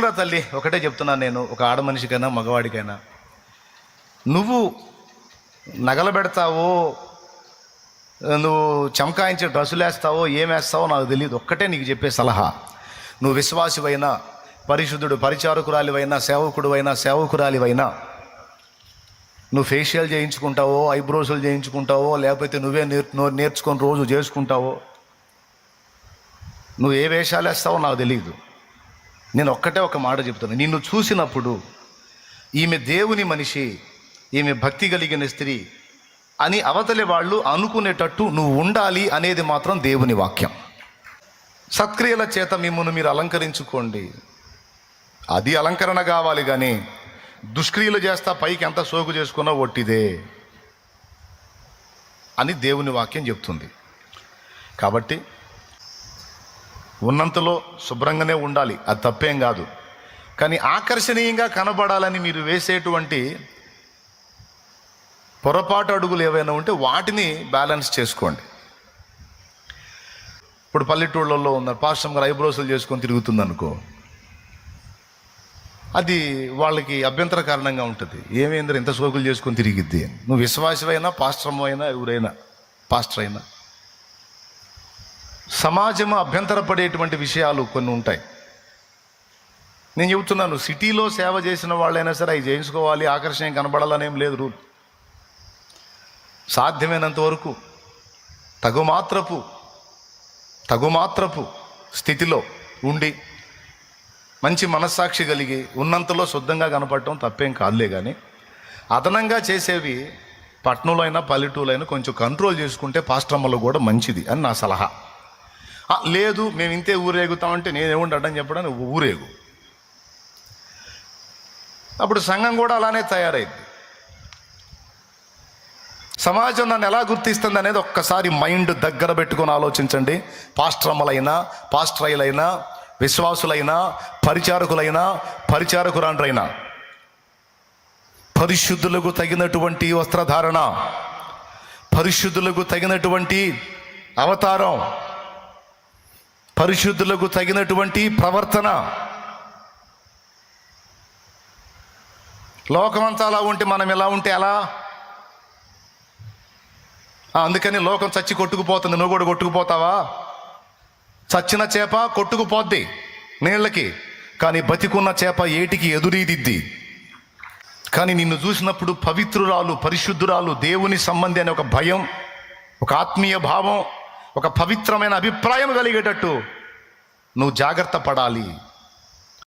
తల్లి ఒకటే చెప్తున్నాను నేను ఒక ఆడ మనిషికైనా మగవాడికైనా. నువ్వు నగలు పెడతావో నువ్వు చమకాయించే డ్రస్సులు వేస్తావో ఏం వేస్తావో నాకు తెలియదు. ఒక్కటే నీకు చెప్పే సలహా. నువ్వు విశ్వాసివైనా పరిశుద్ధుడు పరిచారకురాలివైనా సేవకుడువైనా సేవకురాలివైనా నువ్వు ఫేషియల్ చేయించుకుంటావో ఐబ్రోసులు చేయించుకుంటావో లేకపోతే నువ్వే నేర్ నో- నేర్చుకొని రోజు చేసుకుంటావో నువ్వు ఏ వేషాలు వేస్తావో నాకు తెలియదు. నేను ఒక్కటే ఒక మాట చెప్తాను నిన్ను చూసినప్పుడు ఈమె దేవుని మనిషి ఈమె భక్తి కలిగిన స్త్రీ అని అవతలి వాళ్ళు అనుకునేటట్టు నువ్వు ఉండాలి అనేది మాత్రం దేవుని వాక్యం. సత్క్రియల చేత మిమ్మల్ని మీరు అలంకరించుకోండి. అది అలంకరణ కావాలి కానీ దుష్క్రియలు చేస్తా పైకి ఎంత సోకు చేసుకున్నా ఒట్టిదే అని దేవుని వాక్యం చెప్తుంది. కాబట్టి ఉన్నంతలో శుభ్రంగానే ఉండాలి. అది తప్పేం కాదు. కానీ ఆకర్షణీయంగా కనబడాలని మీరు వేసేటువంటి పొరపాటు అడుగులు ఏవైనా ఉంటే వాటిని బ్యాలెన్స్ చేసుకోండి. ఇప్పుడు పల్లెటూళ్ళల్లో ఉన్నారు పాశ్రం గారు ఐబ్రోసులు చేసుకొని తిరుగుతుంది అనుకో అది వాళ్ళకి అభ్యంతర కారణంగా ఉంటుంది. ఏమేంద్ర ఇంత సోకులు చేసుకొని తిరిగిద్ది. నువ్వు విశ్వాసమైనా పాస్ట్రమ్ అయినా ఎవరైనా పాస్టర్ అయినా సమాజం అభ్యంతరపడేటువంటి విషయాలు కొన్ని ఉంటాయి. నేను చెబుతున్నాను సిటీలో సేవ చేసిన వాళ్ళైనా సరే అవి చేయించుకోవాలి ఆకర్షణ కనబడాలనేం లేదు రూల్. సాధ్యమైనంత వరకు తగుమాత్రపు తగుమాత్రపు స్థితిలో ఉండి మంచి మనస్సాక్షి కలిగి ఉన్నంతలో శుద్ధంగా కనపడటం తప్పేం కాదులే కానీ అదనంగా చేసేవి పట్టణంలో అయినా పల్లెటూరులో అయినా కొంచెం కంట్రోల్ చేసుకుంటే పాస్ట్రమ్మలో కూడా మంచిది అని నా సలహా. లేదు మేము ఇంతే ఊరేగుతామంటే నేనేముండి అడ్డం చెప్పడానికి నువ్వు ఊరేగు. అప్పుడు సంఘం కూడా అలానే తయారైంది. సమాజం నన్ను ఎలా గుర్తిస్తుంది అనేది ఒక్కసారి మైండ్ దగ్గర పెట్టుకొని ఆలోచించండి. పాస్ట్రమ్మలైనా పాస్ట్రైలైనా విశ్వాసులైనా పరిచారకులైనా పరిచారకురాండ్రైనా. పరిశుద్ధులకు తగినటువంటి వస్త్రధారణ పరిశుద్ధులకు తగినటువంటి అవతారం పరిశుద్ధులకు తగినటువంటి ప్రవర్తన. లోకమంతా అలా ఉంటే మనం ఎలా ఉంటే ఎలా అందుకని లోకం చచ్చి కొట్టుకుపోతుంది. నువ్వు కూడా కొట్టుకుపోతావా? చచ్చిన చేప కొట్టుకుపోద్ది నీళ్ళకి. కానీ బతికున్న చేప ఏటికి ఎదురీదిద్ది. కానీ నిన్ను చూసినప్పుడు పవిత్రురాలు పరిశుద్ధురాలు దేవుని సంబంధి అనే ఒక భయం ఒక ఆత్మీయ భావం ఒక పవిత్రమైన అభిప్రాయం కలిగేటట్టు నువ్వు జాగ్రత్త పడాలి.